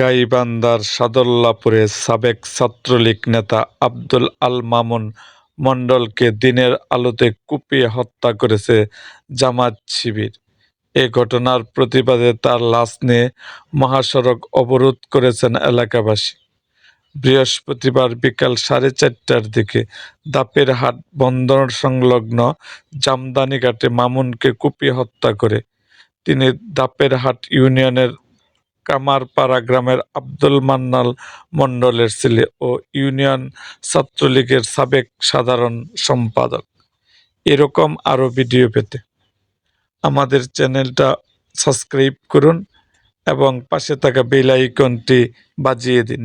গাইবান্ধার সাদুল্লাপুরে সাবেক ছাত্রলীগ নেতা আব্দুল আল মামুন মণ্ডলকে দিনের আলোতে কুপিয়ে হত্যা করেছে জামায়াত শিবির। এ ঘটনার প্রতিবাদে তার লাশ নিয়ে মহাসড়ক অবরোধ করেছেন এলাকাবাসী। বৃহস্পতিবার বিকাল সাড়ে চারটার দিকে দাপের হাট বন্দর সংলগ্ন জামদানি ঘাটে মামুনকে কুপিয়ে হত্যা করে। তিনি দাপের হাট ইউনিয়নের কামারপাড়া গ্রামের আব্দুল মান্নাল মণ্ডলের ছেলে ও ইউনিয়ন ছাত্রলীগের সাবেক সাধারণ সম্পাদক। এরকম আরও ভিডিও পেতে আমাদের চ্যানেলটা সাবস্ক্রাইব করুন এবং পাশে থাকা বেলাইকনটি বাজিয়ে দিন।